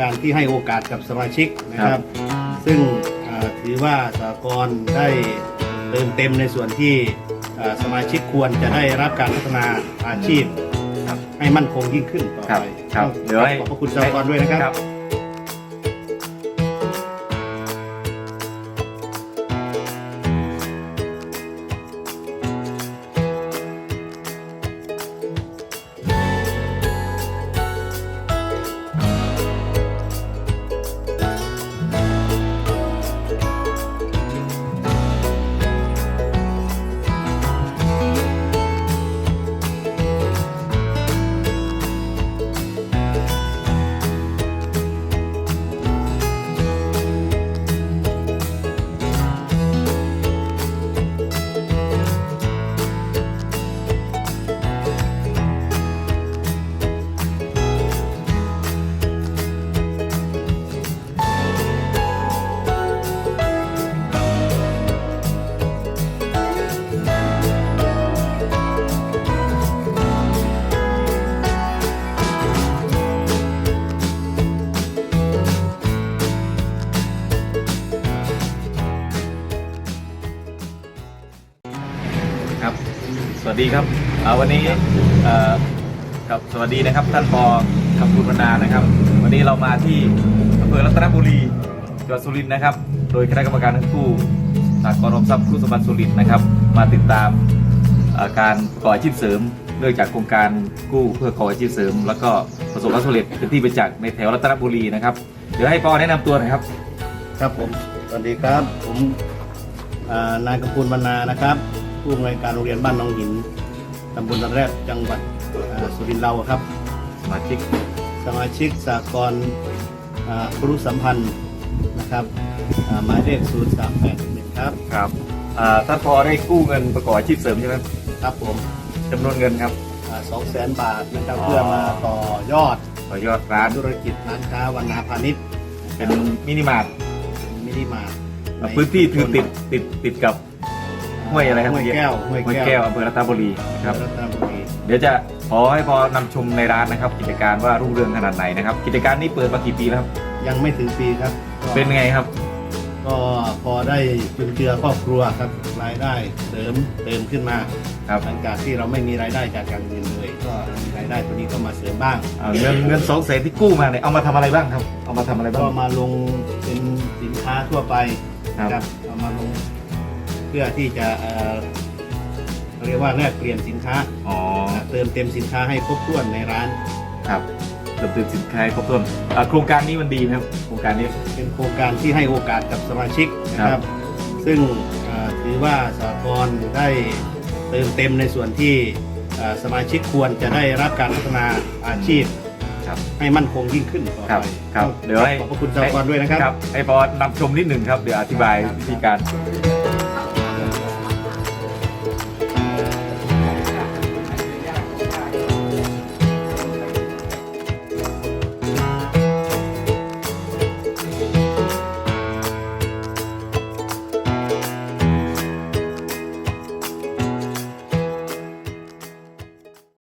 การที่ให้โอกาสกับสมาชิกนะครับ ซึ่งอ่าถือว่าสากลได้เติมเต็มในส่วนที่อ่าสมาชิกควรจะได้รับการพัฒนาอาชีพครับให้มั่นคงยิ่งขึ้นต่อครับไปครับเดี๋ยวให้ขอบพระคุณสากลด้วยนะครับ สวัสดีครับวันนี้ครับสวัสดีนะครับท่านปอคำพูดบรรณานะครับ วันนี้เรามาที่อำเภอรัตนบุรีจังหวัดสุรินทร์นะครับ โดยคณะกรรมการทั้งคู่สากลอมทรัพย์ผู้สมบัติสุรินทร์นะครับ มาติดตามการก่ออาชีพเสริมเนื่องจากโครงการกู้เพื่อก่ออาชีพเสริม แล้วก็ประสบความสำเร็จเป็นที่ประจักษ์ในแถวรัตนบุรีนะครับเดี๋ยวให้ปอแนะนำตัวหน่อยครับ ครับผมสวัสดีครับผมนายกำพูลบรรณานะครับ ผู้อำนวยการโรงเรียนบ้านหนองหินตำบลระแรกจังหวัดอ่าสุรินทร์เราครับ สมาชิกสมาชิกสากลอ่าครุสัมพันธ์นะครับอ่าหมายเลข0 3 8 1ครับครับอ่าท่านปอได้กู้เงินประกอบอาชีพเสริมใช่ไหมครับครับผมจำนวนเงินครับสองแสนบาทนะครับอ๋อเพื่อมาต่อยอดต่อยอดร้านธุรกิจร้านค้าวันนาพาณิชย์เป็นมินิมาร์ทมินิมาร์ทในพื้นที่คือติดติดติดกับ ห้วยอะไรครับห้วยแก้วห้วยแก้วอำเภอรัตนบุรีครับรัตนบุรี เดี๋ยวจะขอให้พอนำชมในร้านนะครับ กิจการว่ารุ่งเรืองขนาดไหนนะครับ กิจการนี้เปิดมากี่ปีแล้วครับ ยังไม่ถึงปีครับก็เป็นไงครับ ก็พอได้จุนเจือครอบครัวครับรายได้เสริมเติมขึ้นมาครับหลังจากที่เราไม่มีรายได้จากการเงินเลย ก็มีรายได้ตัวนี้ก็มาเสริมบ้างอ่าเงินเงินสองแสนที่กู้มาเนี่ยเอามาทำอะไรบ้างครับ เอามาทำอะไรบ้างก็มาลงเป็นสินค้าทั่วไปครับนะครับเอามาลง เพื่อที่จะเอ่อเรียกว่าแลกเปลี่ยนสินค้าอ๋อเติมเต็มสินค้าให้ครบถ้วนในร้าน ครับเติมเต็มสินค้าให้ครบถ้วนอ่าโครงการนี้มันดีไหมครับโครงการนี้ เป็นโครงการที่ให้โอกาสกับสมาชิกนะคครัรับ บ ซึ่งเอ่อถือว่าสากลได้เติมเต็มในส่วนที่เอ่อสมาชิกควรจะได้รับการพัฒนาอาชีพครับ ให้มั่นคงยิ่งขึ้นต่อครับไปครับเดี๋ยวให้ ขอบพระคุณสากลด้วยนะครับ ครับให้พอนำชมนิดหนึ่งครับเดี๋ยวอธิบายวิธีการ